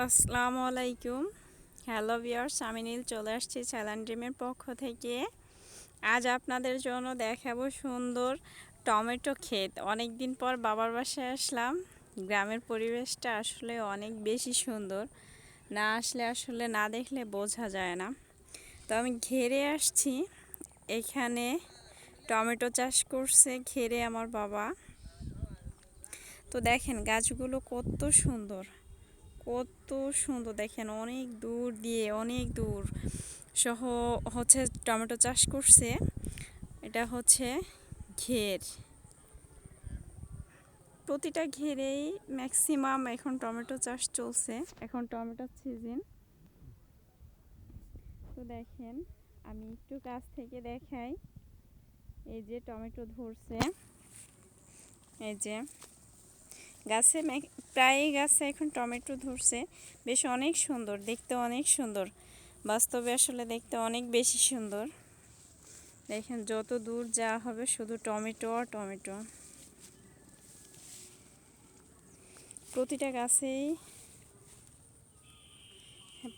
আসসালামু আলাইকুম। Hello viewers আমি নীল চলে আসছি চ্যালেন ড্রিমের পক্ষ থেকে। আজ আপনাদের জন্য দেখাবো সুন্দর টমেটো ক্ষেত। অনেক দিন পর বাবার বাসায় আসলাম। গ্রামের পরিবেশটা আসলে অনেক বেশি সুন্দর। না আসলে আসলে না দেখলে বোঝা যায় না। তো আমি ঘেরে আসছি। এখানে টমেটো চাষ করছে ঘেরে আমার বাবা। তো দেখেন গাছগুলো কত সুন্দর। কত সুন্দর, দেখেন অনেক দূর দিয়ে, অনেক দূর। সহ হচ্ছে টমেটো চাষ করছে, এটা হচ্ছে ঘের। প্রতিটা ঘেরেই ম্যাক্সিমাম এখন টমেটো চাষ চলছে, এখন টমেটোর সিজন তো দেখেন, আমি একটু কাছ থেকে দেখাই। এই যে টমেটো ধরছে, এই যে গাছে প্রায় গাছে এখন টমেটো ধরছে। বেশ অনেক সুন্দর, দেখতে অনেক সুন্দর। বাস্তবে আসলে দেখতে অনেক বেশি সুন্দর। দেখেন, যত দূর যাওয়া হবে শুধু টমেটো আর টমেটো। প্রতিটা গাছেই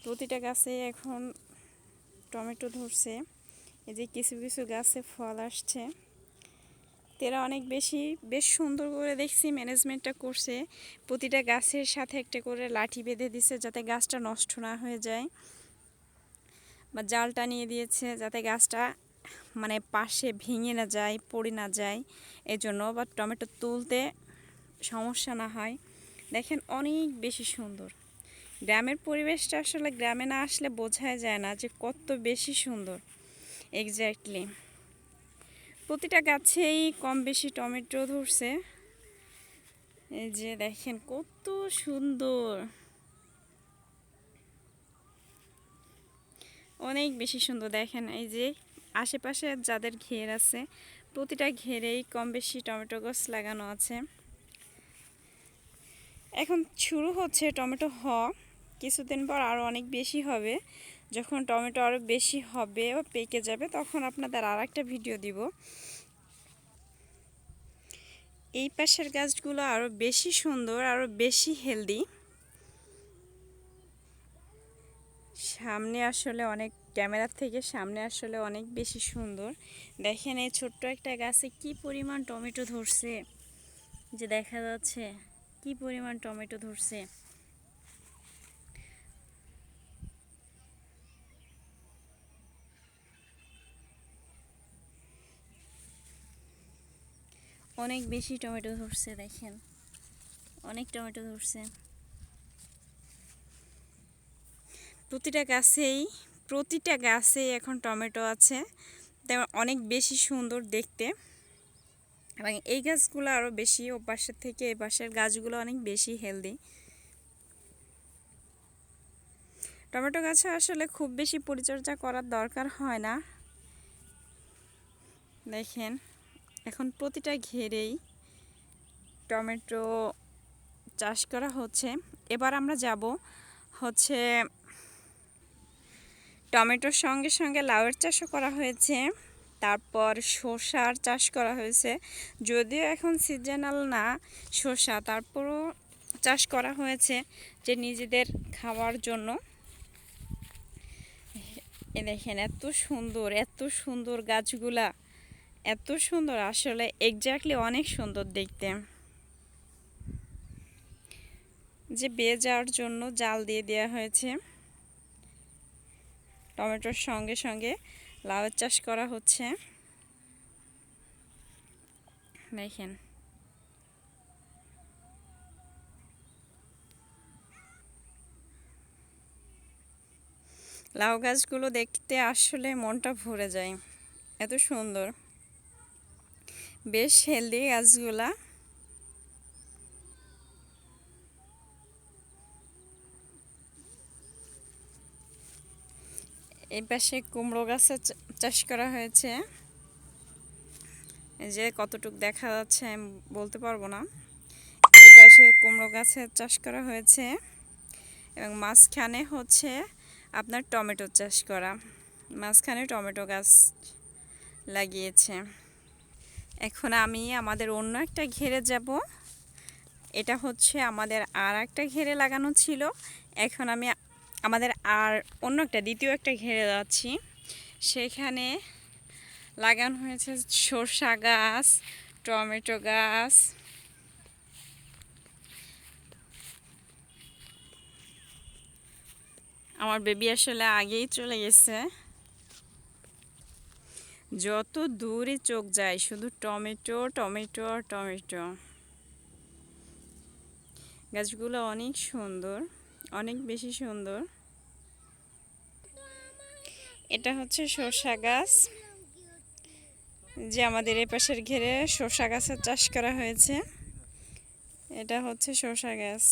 প্রতিটা গাছে এখন টমেটো ধরছে। এই যে কিছু কিছু গাছে ফল আসছে। তেরা অনেক বেশি, বেশ সুন্দর করে দেখছি ম্যানেজমেন্টটা করছে। প্রতিটা গাছের সাথে একটা করে লাঠি বেঁধে দিছে যাতে গাছটা নষ্ট না হয়ে যায়। বা জাল টানিয়ে দিয়েছে যাতে গাছটা মানে পাশে ভেঙে না যায়, পড়ে না যায়। এজন্য বা টমেটো তুলতে সমস্যা না হয়। দেখেন অনেক বেশি সুন্দর। গ্রামের পরিবেশটা আসলে গ্রামে না আসলে বোঝাই যায় না যে কত বেশি সুন্দর। এক্স্যাক্টলি প্রতিটা গাছেই কম বেশি টমেটো ধরছে। এই যে দেখেন কত সুন্দর। অনেক বেশি সুন্দর, দেখেন এই যে আশেপাশে যাদের ঘের আছে, প্রতিটা ঘেরেই কম বেশি টমেটো গাছ লাগানো আছে। এখন শুরু হচ্ছে টমেটো হ, কিছুদিন পর আরও অনেক বেশি হবে। যখন টমেটো আরও বেশি হবে ও পেকে যাবে, তখন আপনাদের আর একটা ভিডিও দিব। এই পাশের গাছগুলো আরও বেশি সুন্দর আরও বেশি হেলদি সামনে আসলে অনেক, ক্যামেরার থেকে সামনে আসলে অনেক বেশি সুন্দর। দেখেন এই ছোট্ট একটা গাছে কি পরিমাণ টমেটো ধরছে। যে দেখা যাচ্ছে, কি পরিমাণ টমেটো ধরছে। অনেক বেশি টমেটো ধরছে, দেখেন। অনেক টমেটো ধরছে। প্রতিটা গাছেই প্রতিটা গাছেই এখন টমেটো আছে। তেমন অনেক বেশি সুন্দর দেখতে। এবং এই গাছগুলো আরও বেশি, ও পাশের থেকে এই পাশের গাছগুলো অনেক বেশি হেলদি টমেটো গাছে আসলে খুব বেশি পরিচর্যা করার দরকার হয় না। দেখেন। এখন প্রতিটা ঘেরেই টমেটো চাষ করা হচ্ছে। এবার আমরা যাব হচ্ছে টমেটোর সঙ্গে সঙ্গে লাউয়ের চাষও করা হয়েছে, তারপর শসার চাষ করা হয়েছে। যদিও এখন সিজনাল না শসা, তারপরও চাষ করা হয়েছে যে নিজেদের খাওয়ার জন্য। এ দেখেন, এত সুন্দর এত সুন্দর গাছগুলা। এত সুন্দর, আসলে এক্স্যাক্টলি অনেক সুন্দর দেখতে। যে বেয়ে যাওয়ার জন্য জাল দিয়ে দেওয়া হয়েছে। টমেটোর সঙ্গে সঙ্গে লাউয়ের চাষ করা হচ্ছে। দেখেন। লাউ গাছগুলো দেখতে আসলে মনটা ভরে যায়। এত সুন্দর। বেশ হেলদি গাছগুলা। এই পাশে কুমড়ো গাছের চাষ করা হয়েছে। যে কতটুক দেখা যাচ্ছে আমি বলতে পারব না। এই পাশে কুমড়ো গাছের চাষ করা হয়েছে এবং মাঝখানে হচ্ছে আপনার টমেটো চাষ করা। মাঝখানে টমেটো গাছ লাগিয়েছে। এখন আমি আমাদের অন্য একটা ঘেরে যাব। এটা হচ্ছে আমাদের আর একটা ঘেরে লাগানো ছিল। এখন আমি আমাদের আর অন্য একটা দ্বিতীয় একটা ঘেরে যাচ্ছি সেখানে লাগানো হয়েছে সরষা গাছ, টমেটো গাছ। আমার বেবি আসলে আগেই চলে গেছে। যত দূরে চোখ যায়, শুধু টমেটো টমেটো আর টমেটো। গাছগুলো অনেক সুন্দর, অনেক বেশি সুন্দর। এটা হচ্ছে শসা গাছ। যে আমাদের এ পাশের ঘেরে শসা গাছের চাষ করা হয়েছে, এটা হচ্ছে শসা গাছ।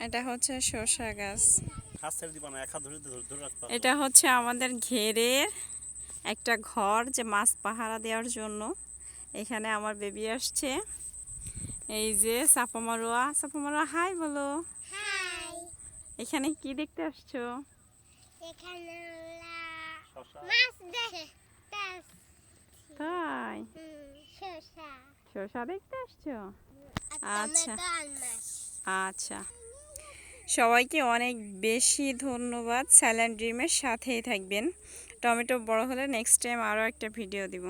এটা হচ্ছে শসা গাছ। হাত ছেড়ে দিবা না এক ধরে ধরে ধরে রাখতে হবে। এটা হচ্ছে আমাদের ঘেরের একটা ঘর যে মাছ পাহারা দেওয়ার জন্য। এখানে আমার বেবি আসছে। এই যে চাপা মারোয়া চাপা মারোয়া হাই। বলো এখানে কি দেখতে আসছো? তাই? শসা। দেখতে আসছো? আচ্ছা। আচ্ছা। সবাইকে অনেক বেশি ধন্যবাদ। স্যালান ড্রিমের সাথেই থাকবেন। টমেটো বড় হলে নেক্সট টাইম আরও একটা ভিডিও দিব।